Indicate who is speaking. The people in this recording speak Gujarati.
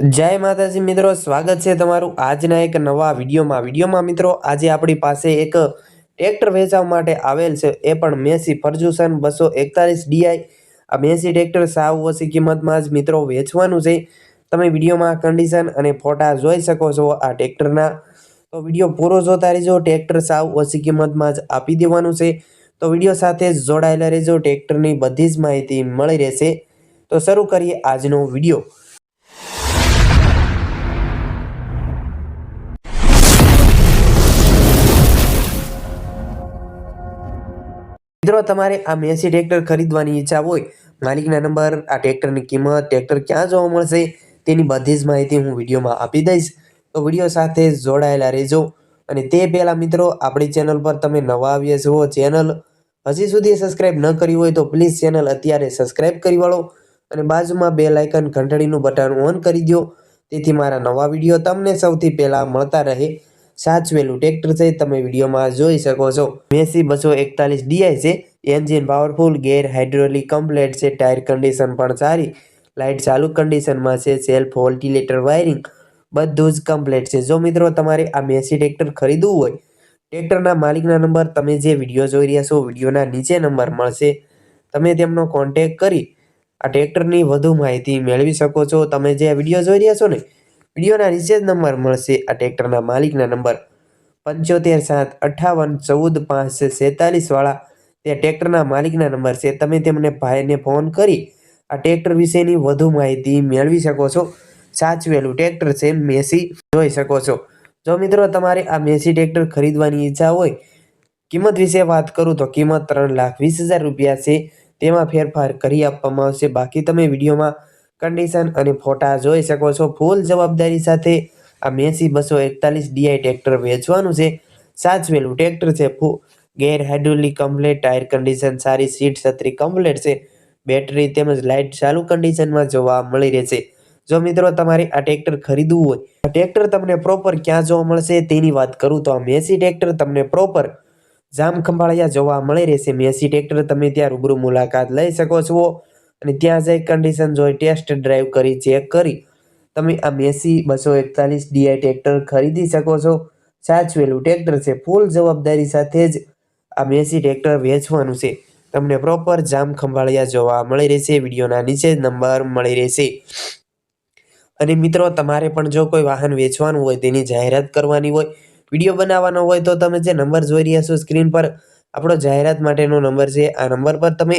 Speaker 1: જય માતાજી મિત્રો, સ્વાગત છે તમારું આજના એક નવા વિડીયોમાં. વિડીયોમાં મિત્રો, આજે આપણી પાસે એક ટ્રેક્ટર વેચવા માટે આવેલ છે. એ પણ મેસી ફર્જુસન બસો એકતાલીસ ડીઆઈ આ મેસી ટ્રેક્ટર સાવ ઓછી કિંમતમાં જ મિત્રો વેચવાનું છે. તમે વિડીયોમાં કન્ડિશન અને ફોટા જોઈ શકો છો આ ટ્રેક્ટરના. તો વીડિયો પૂરો જોતા રહેજો. ટ્રેક્ટર સાવ ઓછી કિંમતમાં જ આપી દેવાનું છે. તો વીડિયો સાથે જોડાયેલા રહેજો. ટ્રેક્ટરની બધી જ માહિતી મળી રહેશે. તો શરૂ કરીએ આજનો વીડિયો. મિત્રો, તમારે આ મેસી ટ્રેક્ટર ખરીદવાની ઈચ્છા હોય, માલિકના નંબર, આ ટ્રેક્ટરની કિંમત, ટ્રેક્ટર ક્યાં જોવા મળશે, તેની બધી જ માહિતી હું વિડીયોમાં આપી દઈશ. તો વીડિયો સાથે જોડાયેલા રહેજો. અને તે પહેલાં મિત્રો, આપણી ચેનલ પર તમે નવા આવ્યા છો, ચેનલ હજી સુધી સબસ્ક્રાઇબ ન કરી હોય તો પ્લીઝ ચેનલ અત્યારે સબસ્ક્રાઇબ કરી વાળો અને બાજુમાં બે લાઇકન ઘંટડીનું બટન ઓન કરી દો તેથી મારા નવા વીડિયો તમને સૌથી પહેલાં મળતા રહે. સાચવેલું ટ્રેક્ટર છે, તમે વિડીયોમાં જોઈ શકો છો. મેસી બસો એકતાલીસ ડીઆઈ છે, engine powerful gear hydraulic complete છે ટાયર કન્ડિશન પણ સારી. લાઇટ ચાલુ કન્ડિશનમાં છે સેલ્ફ વોલ્ટિલેટર વાયરિંગ બધું જ કમ્પ્લેટ છે. જો મિત્રો તમારે આ મેસી ટ્રેક્ટર ખરીદવું હોય, ટ્રેક્ટરના માલિકના નંબર તમે જે વીડિયો જોઈ રહ્યા છો, વિડીયોના નીચે નંબર મળશે. તમે તેમનો કોન્ટેક કરી આ ટ્રેક્ટરની વધુ માહિતી મેળવી શકો છો. તમે જે વીડિયો જોઈ રહ્યા છો ને વિડીયોના રિસેજ નંબર મળશે. આ ટ્રેક્ટરના માલિકના નંબર પંચોતેર સાત અઠ્ઠાવન ચૌદ પાંચ સેતાલીસવાળા. તે ટ્રેક્ટરના માલિકના નંબર છે. તમે તેમને ભાઈને ફોન કરી આ ટ્રેક્ટર વિશેની વધુ માહિતી મેળવી શકો છો. સાચવેલું ટ્રેક્ટર છે, મેસી જોઈ શકો છો. જો મિત્રો તમારે આ મેસી ટ્રેક્ટર ખરીદવાની ઈચ્છા હોય, કિંમત વિશે વાત કરું તો કિંમત ત્રણ લાખ વીસ હજાર રૂપિયા છે. તેમાં ફેરફાર કરી આપવામાં આવશે. બાકી તમે વિડીયોમાં કન્ડિશન અને ફોટા જોઈ શકો છો. ફૂલ જવાબદારી સાથે આ મેસી બસો એકતાલીસ ડીઆઈ ટ્રેક્ટર વેચવાનું છે. સાચવેલું ટ્રેક્ટર છે. Gear hydraulic complete tyre condition સારી સીટ છત્રી કમ્પ્લેટ છે. બેટરી તેમજ લાઇટ ચાલુ કન્ડિશનમાં જોવા મળી રહેશે. જો મિત્રો તમારે આ ટ્રેક્ટર ખરીદવું હોય, આ ટ્રેક્ટર તમને પ્રોપર ક્યાં જોવા મળશે તેની વાત કરું તો આ મેસી ટ્રેક્ટર તમને પ્રોપર જામ ખંભાળિયા જોવા મળી રહેશે. મેસી ટ્રેક્ટર તમે ત્યાં રૂબરૂ મુલાકાત લઈ શકો છો. અને ત્યાં જઈ કન્ડિશન જોઈ ટેસ્ટ ડ્રાઈવ કરી ચેક કરી. તમે આ મેસી બસો એકતાલીસ ડીઆઈ ટ્રેક્ટર ખરીદી શકો છો. સાચવેલું ટ્રેક્ટર છે. ફૂલ જવાબદારી સાથે જ આ મેસી ટ્રેક્ટર વેચવાનું છે. તમને પ્રોપર જામ ખંભાળિયા જોવા મળી રહેશે. વિડીયોના નીચે નંબર મળી રહેશે. અને મિત્રો, તમારે પણ જો કોઈ વાહન વેચવાનું હોય, તેની જાહેરાત કરવાની હોય, વીડિયો બનાવવાનો હોય, તો તમે જે નંબર જોઈ રહ્યા છો સ્ક્રીન પર, આપણો જાહેરાત માટેનો નંબર છે. આ નંબર પર તમે